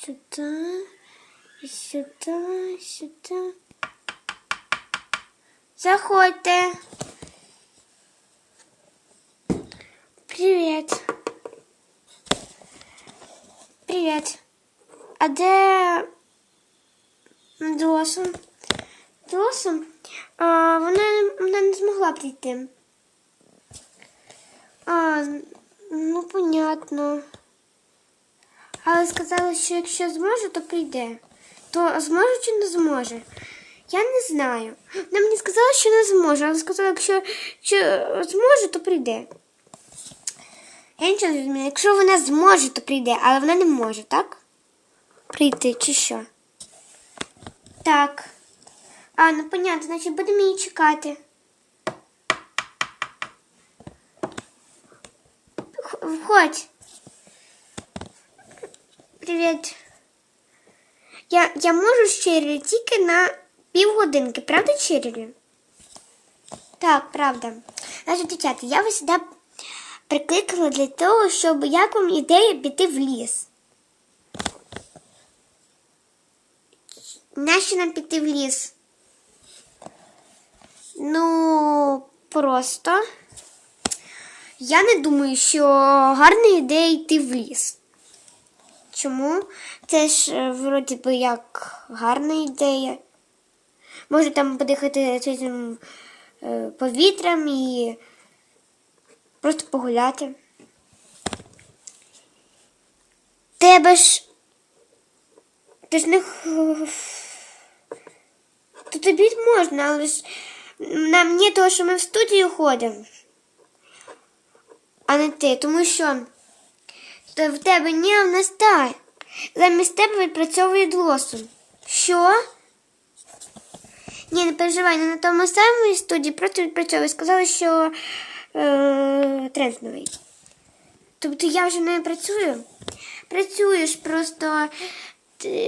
сюди, і сюди, і сюди. Заходьте. Привіт. Привіт. А де Досум? Досум? А, вона, вона не змогла прийти. А, ну понятно. Але сказала, що якщо зможе, то прийде. То зможе чи не зможе? Я не знаю. Вона мені сказала, що не зможе, але сказала, якщо, якщо зможе, то прийде. Я нічого не розумію. Якщо вона зможе, то прийде, але вона не може, так? Прийти чи що? Так. А, ну понятно, значить будемо її чекати. Входь. Привіт. Я, я можу Чирілі тільки на півгодинки, правда, Чирілі? Так, правда. Значить, дівчата, я вас сюди прикликала для того, щоб як вам ідея піти в ліс. Нащо нам піти в ліс? Ну, просто. Я не думаю, що гарна ідея йти в ліс. Чому? Це ж е, вроді би як гарна ідея. Може там подихати свіжим е, повітрям і просто погуляти. Тебе ж. Ти ж не. То тобі можна, але ж нам не того, що ми в студію ходимо. А не ти, тому що в тебе ні, в нас так. Замість тебе відпрацьовує длосом. Що? Ні, не переживай, не на тому самому студії, просто відпрацьовує. Сказали, що е, тренд новий. Тобто я вже не працюю? Працюєш, просто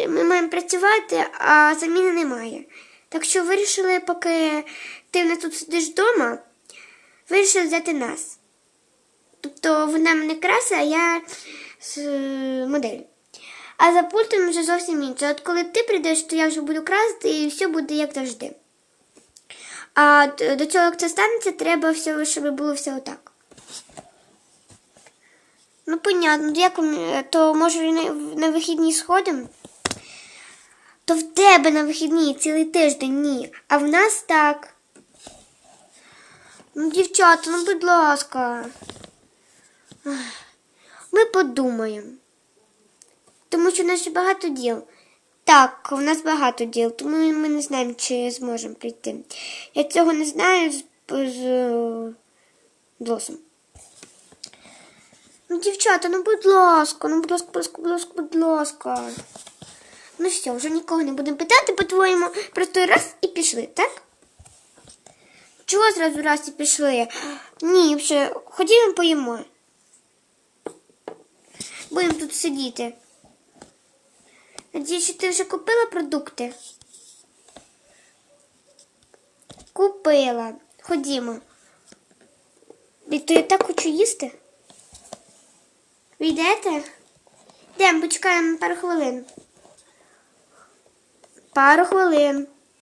ми маємо працювати, а заміни немає. Так що вирішили, поки ти в нас тут сидиш вдома, вирішили взяти нас. Тобто вона мене краса, а я з модель. А за пультом вже зовсім інше. От коли ти прийдеш, то я вже буду красти і все буде як завжди. А до цього, як це станеться, треба все, щоб було все отак. Ну, понятно, як вам, то може на, на вихідні сходимо? То в тебе на вихідні цілий тиждень ні, а в нас так. Ну, дівчата, ну будь ласка. Ми подумаємо. Тому що в нас ще багато діл. Так, у нас багато діл, тому ми не знаємо, чи зможемо прийти. Я цього не знаю з, з Досом. Ну, дівчата, ну будь ласка, ну будь ласка, будь ласка, будь ласка, будь ласка. Ну все, вже нікого не будемо питати, по-твоєму, просто раз і пішли, так? Чого зразу раз і пішли? Ні, вже ходімо поїмо. Будемо тут сидіти. Надіюсь, що ти вже купила продукти? Купила. Ходімо. То я так хочу їсти. Ви йдете? Йдемо, почекаємо пару хвилин. Пару хвилин.